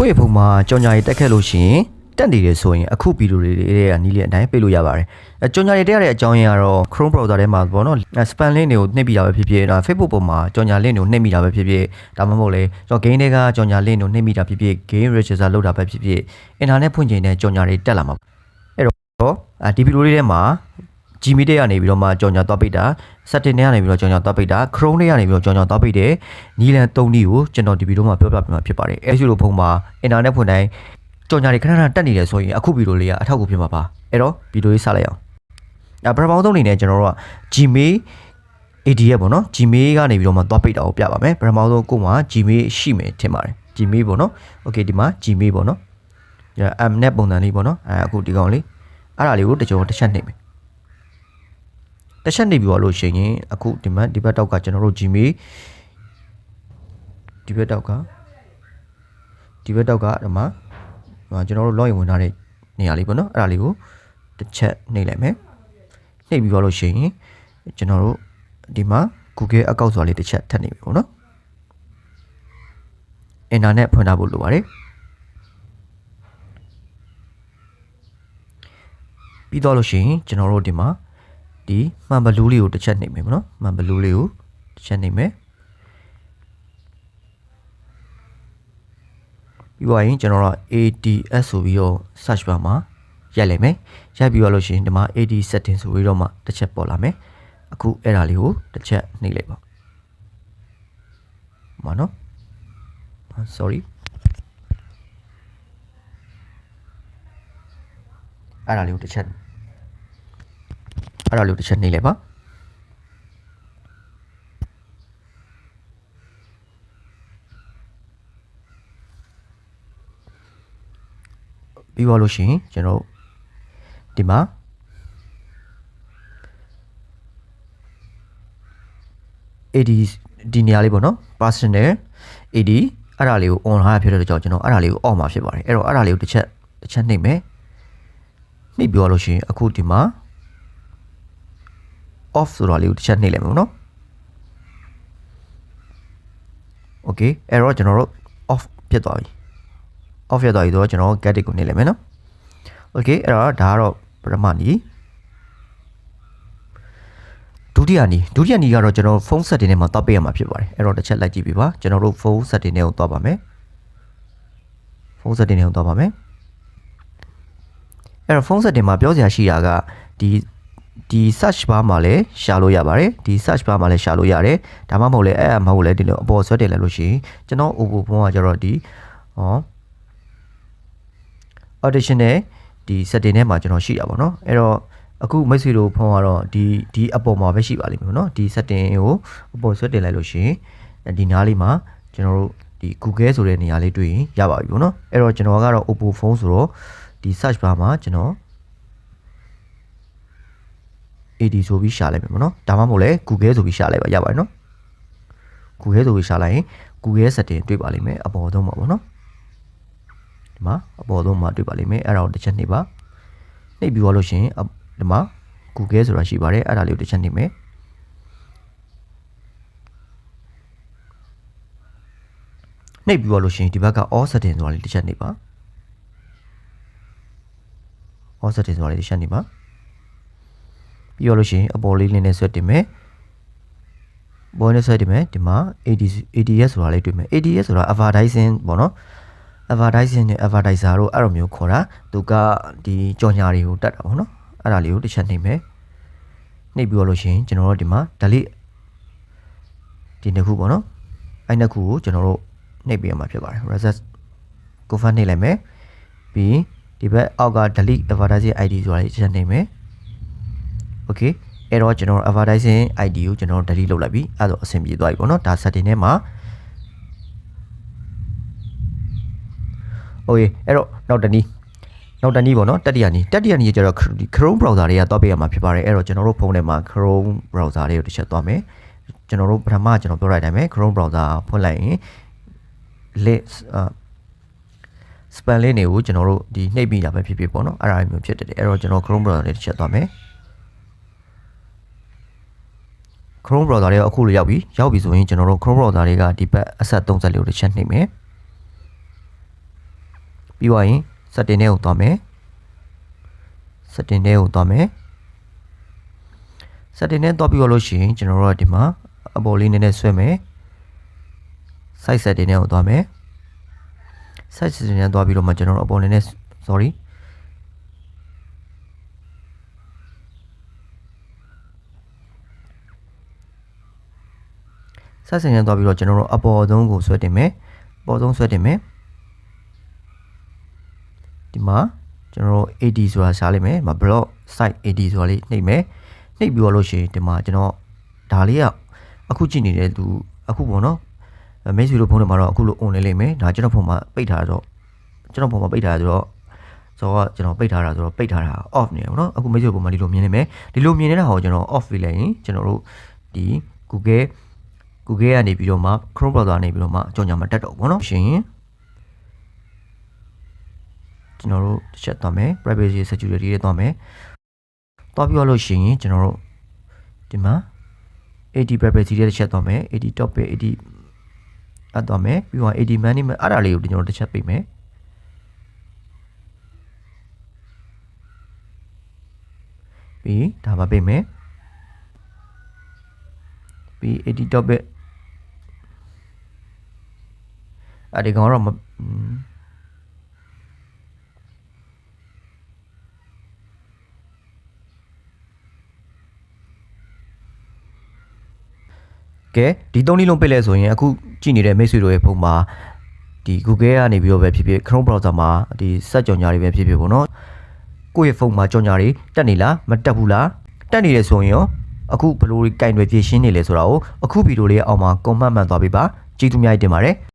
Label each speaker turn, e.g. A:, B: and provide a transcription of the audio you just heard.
A: ကိုယ့်ရဲ့ဖုန်းမှာကြော်ညာရီတက်ခဲ့လို့ရှိရင်တက်နေတယ်ဆိုရင်အခုဗီဒီယိုတွေတွေကနီးလေအတိုင်းပေးလို့ရပါတယ်အဲကြော်ညာရီတက်ရတဲ့အကြောင်းရင်းကတော့ Chrome browser ထဲမှာပေါ့နော် spam link တွေကိုနှိပ်ပြီးတာပဲဖြစ်ဖြစ်ဒါ Facebook ပေါ်မှာကြော်ညာ link တွေကိုနှိပ်မိတာပဲဖြစ်ဖြစ်ဒါမှမဟုတ်လေကျွန်တော် game တွေကကြော်ညာ link တွေကိုနှိပ်မိတာဖြစ်ဖြစ် game register လုပ်တာပဲဖြစ်ဖြစ် internet ဖွင့်ချိန်တဲ့ကြော်ညာတွေတက်လာမှာအဲ့တော့အဲဒီဗီဒီယိုလေးထဲမှာ Gmail တွေကနေပြီးတော့မှကြော်ညာသွားပိတ်တာ setting တွေကနေပြီးတော့ကြော်ညာသွားပိတ်တာ Chrome တွေကနေပြီးတော့ကြော်ညာသွားပိတ်တယ်နီလန်3နည်းကိုကျွန်တော်ဒီဗီဒီယိုမှာပြောပြပြမှာဖြစ်ပါတယ်အဲလိုဖုန်းမှာ internet ဖွင့်တိုင်းကြော်ညာတွေခဏခဏတက်နေတယ်ဆိုရင်အခုဗီဒီယိုလေးကအထောက်အကူဖြစ်မှာပါအဲ့တော့ဗီဒီယိုလေးစလိုက်အောင်အဲပထမဆုံးအနေနဲ့ကျွန်တော်တို့က Gmail ADF ပေါ့နော် Gmail ကနေပြီးတော့မှသွားပိတ်တာကိုပြပါမယ်ပထမဆုံးကိုယ်မှာ Gmail ရှိမယ်ထင်ပါတယ် Gmail ပေါ့နော် Okay ဒီမှာ Gmail ပေါ့နော် Mnet ပုံစံလေးပေါ့နော်အဲအခုဒီကောင်လေးအဲ့ဒါလေးကိုတကြောတစ်ချက်နှိပ်မယ် တစ်ချက်နှိပ်ပြီးတော့လို့ရှိရင်အခုဒီမှာဒီဘက်တောက်ကကျွန်တော်တို့ Gmail ဒီဘက်တောက်ကဒီဘက်တောက်ကဒီမှာဟိုကျွန်တော်တို့ login ဝင်ထားတဲ့နေရာလေးပေါ့နော်အဲ့ဒါလေးကိုတစ်ချက်နှိပ်လိုက်မယ်နှိပ်ပြီးတော့လို့ရှိရင်ကျွန်တော်တို့ဒီမှာ Google account ဆိုတာလေးတစ်ချက်ထပ်နေပြီပေါ့နော် internet ဖွင့်ထားဖို့လိုပါတယ်ပြီးတော့လို့ရှိရင်ကျွန်တော်တို့ဒီမှာ ဒီမှန်ဘလူးလေးကိုတစ်ချက်နှိပ်မယ်ပေါ့နော်မှန်ဘလူးလေးကိုတစ်ချက်နှိပ်မယ်ပြီးတော့ရင်ကျွန်တော်တို့ ADS ဆိုပြီးတော့ search bar မှာရိုက်လိုက်မယ်ရိုက်ပြီးတော့လို့ရှိရင်ဒီမှာ AD setting ဆိုပြီးတော့မှတစ်ချက်ပေါ်လာမယ်အခုအဲ့ဒါလေးကိုတစ်ချက်နှိပ်လိုက်ပါမနော် sorry အဲ့ဒါလေးကိုတစ်ချက် အဲ့ဒါလေးကိုတစ်ချက်နှိပ်လိုက်ပါပြီးသွားလို့ရှိရင်ကျွန်တော်ဒီမှာ AD ဒီနေရာလေးပေါ့နော် personal AD အဲ့ဒါလေးကို on ထားဖြစ်တဲ့ကြောင့်ကျွန်တော်အဲ့ဒါလေးကို off မှာဖြစ်ပါတယ်အဲ့တော့အဲ့ဒါလေးကိုတစ်ချက်တစ်ချက်နှိပ်မယ်နှိပ်ပြောလို့ရှိရင်အခုဒီမှာ off ဆိုတာလေးကိုတစ်ချက်နှိပ်လိုက်မယ်ပေါ့နော် okay အဲ့တော့ကျွန်တော်တို့ off ဖြစ်သွားပြီ off ဖြစ်သွားပြီဆိုတော့ကျွန်တော် get it ကိုနှိပ်လိုက်မယ်နော် okay အဲ့တော့ဒါကတော့ပထမနည်းဒုတိယနည်းဒုတိယနည်းကတော့ကျွန်တော်ဖုန်း setting ထဲမှာတောက်ပေးရမှာဖြစ်ပါတယ်အဲ့တော့တစ်ချက်လိုက်ကြည့်ပြပါကျွန်တော်တို့ဖုန်း setting ထဲကိုတောက်ပါမယ်ဖုန်း setting ထဲကိုတောက်ပါမယ်အဲ့တော့ဖုန်း setting မှာပြောစရာရှိတာကဒီ ဒီ search bar မှာလည်းရှာလို့ရပါတယ်ဒီ search bar မှာလည်းရှာလို့ရတယ်ဒါမှမဟုတ်လည်းအဲ့အမဟုတ်လည်းဒီလိုအပေါ်ဆွဲတယ်လည်းလို့ရှိရင်ကျွန်တော် Oppo ဖုန်းကကျတော့ဒီဟော audition နဲ့ဒီ setting ထဲမှာကျွန်တော်ရှိတာပေါ့နော်အဲ့တော့အခုမိတ်ဆွေတို့ဖုန်းကတော့ဒီဒီအပေါ်မှာပဲရှိပါလိမ့်မယ်နော်ဒီ setting ကိုအပေါ်ဆွဲတင်လိုက်လို့ရှိရင်ဒီနားလေးမှာကျွန်တော်တို့ဒီ Google ဆိုတဲ့နေရာလေးတွေ့ရင်ရပါပြီပေါ့နော်အဲ့တော့ကျွန်တော်ကတော့ Oppo ဖုန်းဆိုတော့ဒီ search bar မှာကျွန်တော် AD ဆိုပြီးရှာလိုက်မယ်ပေါ့နော်ဒါမှမဟုတ်လဲ Google ဆိုပြီးရှာလိုက်ပါရပါတယ်နော် Google ဆိုပြီးရှာလိုက်ရင် Google setting တွေ့ပါလိမ့်မယ်အပေါ်ဆုံးမှာပေါ့နော်ဒီမှာအပေါ်ဆုံးမှာတွေ့ပါလိမ့်မယ်အဲ့ဒါကိုတစ်ချက်နှိပ်ပါနှိပ်ပြီးသွားလို့ရှိရင်ဒီမှာ Google ဆိုတာရှိပါတယ်အဲ့ဒါလေးကိုတစ်ချက်နှိပ်မယ်နှိပ်ပြီးသွားလို့ရှိရင်ဒီဘက်က all setting ဆိုတာလေးတစ်ချက်နှိပ်ပါ all setting ဆိုတာလေးတစ်ချက်နှိပ်ပါ ပြီးတော့လို့ရှိရင်အပေါ်လေးလင်းနဲ့ဆွဲတင်မယ်ဘောနဲ့ဆွဲတင်မယ်ဒီမှာ AD ADS ဆိုတာလေးတွေ့မယ် ADS ဆိုတာ advertising ပေါ့နော် advertising နဲ့ advertiser တို့အဲ့လိုမျိုးခေါ်တာသူကဒီကြော်ညာတွေကိုတတ်တာပေါ့နော်အဲ့ဒါလေးကိုတစ်ချက်နှိပ်မယ်နှိပ်ပြီးတော့လို့ရှိရင်ကျွန်တော်တို့ဒီမှာ delete ဒီနှစ်ခုပေါ့နော်အဲ့နှစ်ခုကိုကျွန်တော်တို့နှိပ်ပေးရမှာဖြစ်ပါတယ် reset ကိုဖတ်နှိပ်လိုက်မယ်ပြီးဒီဘက်အောက်က delete advertising ID ဆိုတာလေးတစ်ချက်နှိပ်မယ် okay အဲ့တော့ကျွန်တော် advertising ID ကိုကျွန်တော် delete လုပ်လိုက်ပြီအဲ့တော့အဆင်ပြေသွားပြီပေါ့နော်ဒါ setting ထဲမှာ okay အဲ့တော့နောက်တနည်းနောက်တနည်းပေါ့နော်တတိယနည်းတတိယနည်းကျတော့ Chrome browser တွေကသွားပေးရမှာဖြစ်ပါတယ်အဲ့တော့ကျွန်တော်တို့ဖုန်းထဲမှာ Chrome browser တွေကိုတစ်ချက်သွားမယ်ကျွန်တော်တို့ပထမကျွန်တော်ပြောရတဲ့အတိုင်းပဲ Chrome browser ဖွင့်လိုက်ရင် list span link တွေကိုကျွန်တော်တို့ဒီနှိပ်ပြီးတာပဲဖြစ်ဖြစ်ပေါ့နော်အဲ့ဒါမျိုးဖြစ်တယ်အဲ့တော့ကျွန်တော် Chrome browser တွေတစ်ချက်သွားမယ် Chrome browser တွေကအခုလိုရောက်ပြီရောက်ပြီဆိုရင်ကျွန်တော်တို့ Chrome browser တွေကဒီဘက်အဆက်34ကိုတစ်ချက်နှိပ်မယ်ပြီးသွားရင် setting ထဲကိုသွားမယ် setting ထဲကိုသွားမယ် setting ထဲသွားပြီးတော့လို့ရှိရင်ကျွန်တော်တို့ကဒီမှာအပေါ်လေးနည်းနည်းဆွဲမယ် site setting ထဲကိုသွားမယ် site setting ထဲသွားပြီးတော့မှကျွန်တော်တို့အပေါ်နည်းနည်း sorry ဆက်စင်ရသွားပြီးတော့ကျွန်တော်တို့အပေါ်ဆုံးကိုဆွဲတင်မယ်အပေါ်ဆုံးဆွဲတင်မယ်ဒီမှာကျွန်တော်တို့ AD ဆိုတာရှားလိုက်မယ်ဒီမှာ block site AD ဆိုတာလေးနှိပ်မယ်နှိပ်ပြီးတော့လို့ရှိရင်ဒီမှာကျွန်တော်ဒါလေးကအခုကြည့်နေတဲ့သူအခုပေါ့နော်မိတ်ဆွေတို့ဖုန်းထဲမှာတော့အခုလို on နေလိမ့်မယ်ဒါကျွန်တော်ဖုန်းမှာပိတ်ထားတော့ကျွန်တော်ဖုန်းမှာပိတ်ထားဆိုတော့ဆိုတော့ကျွန်တော်ပိတ်ထားတာဆိုတော့ပိတ်ထားတာ off နေတယ်ပေါ့နော်အခုမိတ်ဆွေပုံမှာဒီလိုမြင်နေမယ်ဒီလိုမြင်နေတာဟောကျွန်တော် off ပြလိုက်ရင်ကျွန်တော်တို့ဒီ Google Google ကနေပြီးတော့မှ Chrome browser ကနေပြီးတော့မှအကြောင်းညာမှာတက်တော့ဘောနော်ရှင်ကျွန်တော်တို့တစ်ချက်သွားမယ် privacy security တွေသွားမယ်သွားပြီးတော့လို့ရှိရင်ကျွန်တော်တို့ဒီမှာ AD privacy တွေတစ်ချက်သွားမယ် AD topic AD အပ်သွားမယ်ပြီးတော့ AD management အဲ့ဒါလေးကိုကျွန်တော်တို့တစ်ချက်ပြမယ်ပြီးဒါပါပြမယ်ပြီး AD topic အဲ့ဒီကောင်ကတော့မอืมကဲဒီသုံးနည်းလုံးပိတ်လဲဆိုရင်အခုကြည့်နေတဲ့မိတ်ဆွေတို့ရဲ့ဖုန်းမှာဒီ Google ကနေပြီးတော့ပဲဖြစ်ဖြစ် Chrome browser မှာဒီစက်ကြော်ညာတွေပဲဖြစ်ဖြစ်ပေါ့နော်ကိုယ့်ရဲ့ဖုန်းမှာကြော်ညာတွေတက်နေလားမတက်ဘူးလားတက်နေတယ်ဆိုရင်ရောအခုဘယ်လိုကင်တွေဖြည့်ရှင်းနေလဲဆိုတာကိုအခုဗီဒီယိုလေးအောက်မှာ comment မှန်သွားပေးပါကျေးဇူးများတင်ပါတယ်